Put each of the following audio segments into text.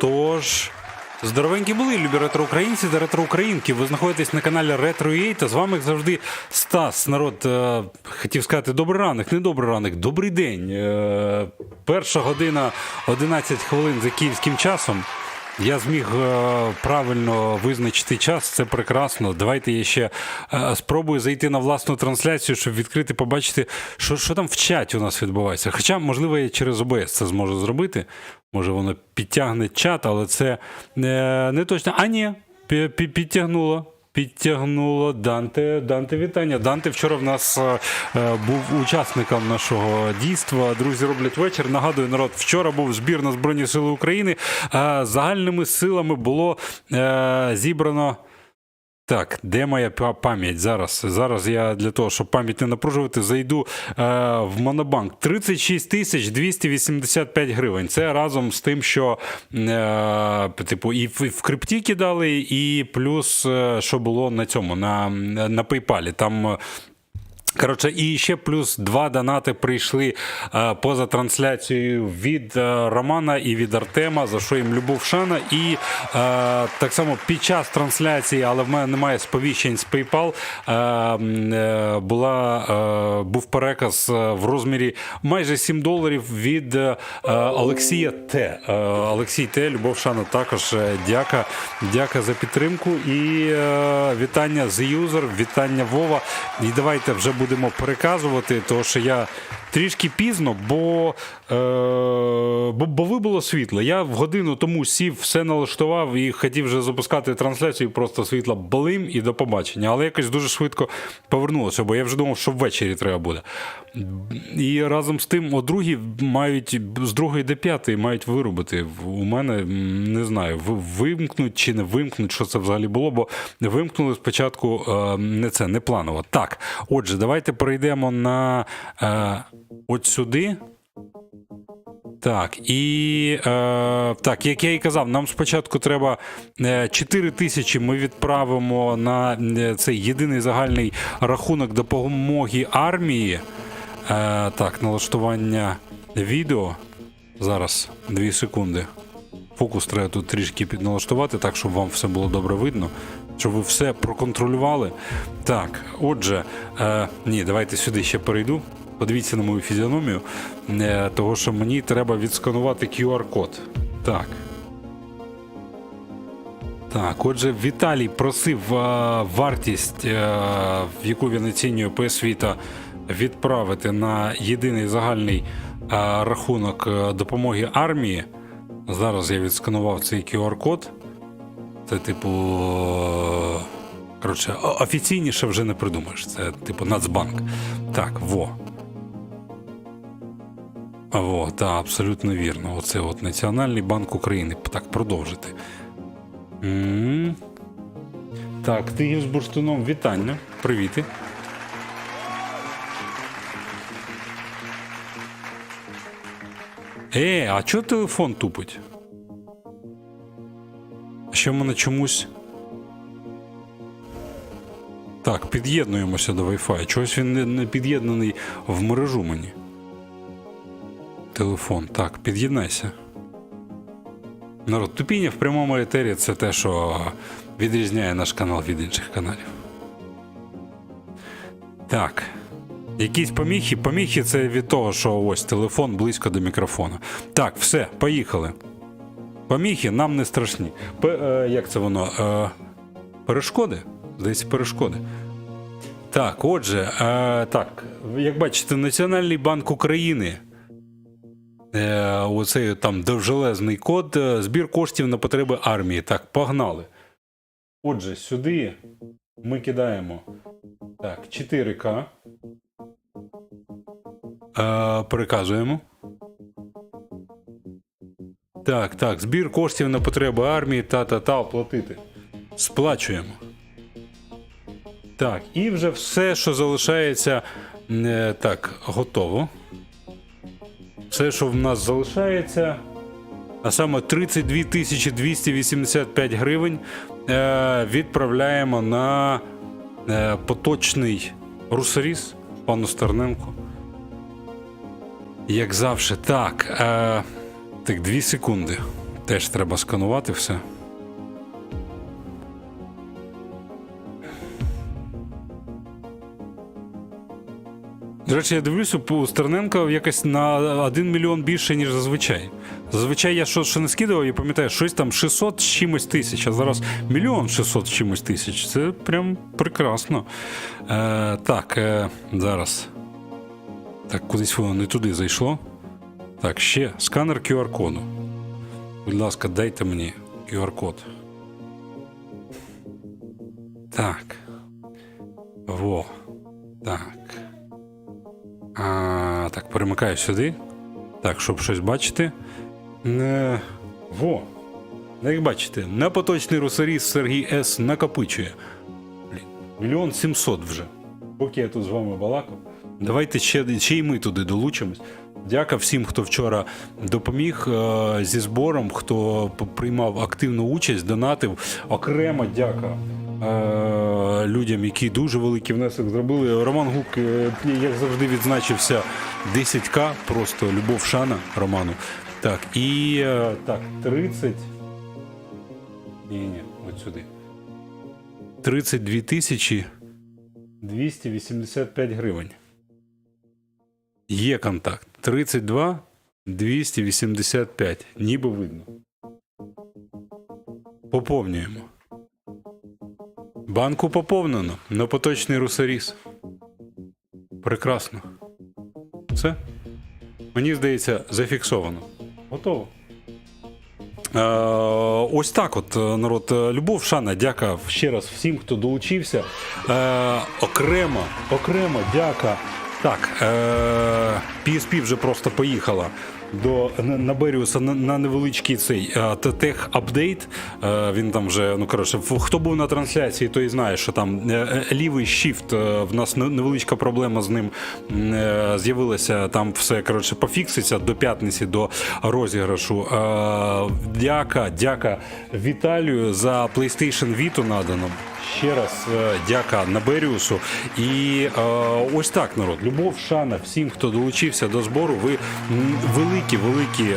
Тож. Здоровенькі були, любі ретро-українці та ретро-українки. Ви знаходитесь на каналі Ретро та з вами як завжди Стас. Народ е, хотів сказати добрий ранок, не добрий ранок, добрий день. Е, перша година 11 хвилин за київським часом. Я зміг е, правильно визначити час, це прекрасно. Давайте я ще е, спробую зайти на власну трансляцію, щоб відкрити, побачити, що, що там в чаті у нас відбувається. Хоча, можливо, я через ОБС це зможу зробити. Може, воно підтягне чат, але це е, не точно. А ні, пі- пі- підтягнуло. Підтягнуло Данте. Данте, вітання. Данте вчора в нас е, е, був учасником нашого дійства. Друзі роблять вечір. Нагадую, народ, вчора був збір на Збройні Сили України. Е, загальними силами було е, зібрано. Так, де моя пам'ять зараз? Зараз я для того, щоб пам'ять не напружувати, зайду е, в Монобанк. 36 тисяч 285 гривень. Це разом з тим, що е, типу, і в, в крипті кидали, і плюс, е, що було на цьому, на, на PayPal. Там. Коротше, і ще плюс два донати прийшли е, поза трансляцією від е, Романа і від Артема, за що їм любов шана. І е, так само під час трансляції, але в мене немає сповіщень з PayPal, е, е, була, е, був переказ е, в розмірі майже 7 доларів від е, Олексія Т. Е, Олексій Т. Любов шана також е, дяка, дяка за підтримку. І е, вітання The User, вітання Вова. І давайте вже будемо переказувати, тому що я трішки пізно, бо, е, бо, бо вибуло світло. Я в годину тому сів, все налаштував і хотів вже запускати трансляцію, просто світло блим і до побачення. Але якось дуже швидко повернулося, бо я вже думав, що ввечері треба буде. І разом з тим, о другій мають з другої до п'ятої мають вирубити. В- У мене не знаю, вимкнуть чи не вимкнуть, що це взагалі було, бо вимкнули спочатку е, не це, не планово. Так, отже, давайте перейдемо на е, от сюди. Так, і е, так, як я і казав, нам спочатку треба е, 4 тисячі ми відправимо на е, цей єдиний загальний рахунок допомоги армії. Е, так, налаштування відео. Зараз, 2 секунди. Фокус треба тут трішки підналаштувати, так, щоб вам все було добре видно, щоб ви все проконтролювали. Так, отже, е, ні, давайте сюди ще перейду. Подивіться на мою фізіономію, е, того що мені треба відсканувати QR-код. Так. Так, отже, Віталій просив е, вартість, е, в яку він оцінює PS Vita, відправити на єдиний загальний е, рахунок допомоги армії. Зараз я відсканував цей QR-код. Це, типу. Коротше, офіційніше вже не придумаєш. Це, типу, Нацбанк. Так, во. Во, так, абсолютно вірно. Оце от Національний банк України. Так, продовжити. м Так, ти з бурштином вітання. Привіти. Е, а чого телефон тупить? В мене чомусь. Так, під'єднуємося до Wi-Fi. Чогось він не під'єднаний в мережу мені. Телефон. Так, під'єднайся. Народ, тупіння в прямому етері це те, що відрізняє наш канал від інших каналів. Так. Якісь поміхи. Поміхи це від того, що ось телефон близько до мікрофона. Так, все, поїхали. Поміхи нам не страшні. П, е, як це воно? Е, перешкоди? Здається, перешкоди. Так, отже, е, так, як бачите, Національний банк України. Е, оцей там довжелезний код. е, Збір коштів на потреби армії. Так, погнали. Отже, сюди ми кидаємо так, 4К. Е, переказуємо. Так, так, збір коштів на потреби армії та-та-та оплатити. Сплачуємо. Так, і вже все, що залишається, е, так, готово. Все, що в нас залишається, а саме 32 285 гривень, е, відправляємо на е, поточний русаріс пану Стерненку. Як завжди, так. Е, так, дві секунди. теж треба сканувати все. До речі, я дивлюся, у Стерненка якось на 1 мільйон більше, ніж зазвичай. Зазвичай я що, що не скидував, я пам'ятаю, щось там 600 з чимось тисяч, а зараз мільйон 600 з чимось тисяч. Це прям прекрасно. Е, так, е, зараз. Так, кудись воно не туди зайшло. Так, ще сканер QR-коду. Будь ласка, дайте мені QR-код. Так. Во. Так. А, так, перемикаю сюди. Так, щоб щось бачити. Не... Во. Як бачите, непоточний русаріст Сергій С. накопичує. Мільйон сімсот вже. Поки я тут з вами балакав. Давайте ще, ще й ми туди долучимось. Дяка всім, хто вчора допоміг е, зі збором, хто приймав активну участь, донатив. Окремо дяка е, людям, які дуже великий внесок зробили. Роман Гук, е, як завжди, відзначився 10к, просто любов шана Роману. Так, і так, 30. Ні, ні, от сюди. 32 тисячі 285 гривень. Є контакт. 32 285. Ніби видно. Поповнюємо. Банку поповнено. На поточний русаріс. Прекрасно. Все? Мені здається, зафіксовано. Готово. Е, ось так, от е, народ. Е, Любов, шана, дяка ще раз всім, хто долучився. Е, окремо, окремо, дяка. Так, е, PSP вже просто поїхала до на, на на, невеличкий цей е, тех апдейт. Е, він там вже, ну коротше, хто був на трансляції, той знає, що там е, лівий shift, в нас невеличка проблема з ним з'явилася. Там все коротше пофікситься до п'ятниці, до розіграшу. Дяка, дяка Віталію за PlayStation Vita надано. Ще раз е, дяка Наберіусу. І е, ось так, народ. Любов, шана всім, хто долучився до збору. Ви великі, великі е,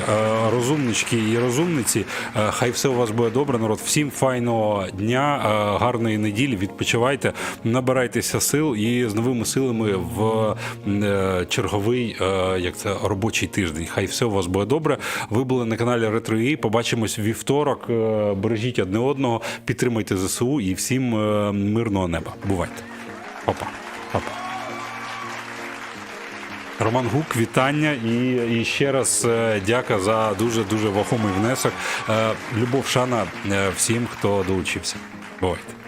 розумнички і розумниці. Е, хай все у вас буде добре, народ. Всім файного дня, е, гарної неділі. Відпочивайте, набирайтеся сил і з новими силами в е, черговий е, як це робочий тиждень. Хай все у вас буде добре. Ви були на каналі Ретро.ua. Побачимось вівторок. Е, Бережіть одне одного, підтримуйте ЗСУ і всім е, мирного неба. Бувайте. Опа. Опа. Роман Гук, вітання і, і ще раз е, дяка за дуже дуже вагомий внесок. Е, Любов шана е, всім, хто долучився. Бувайте.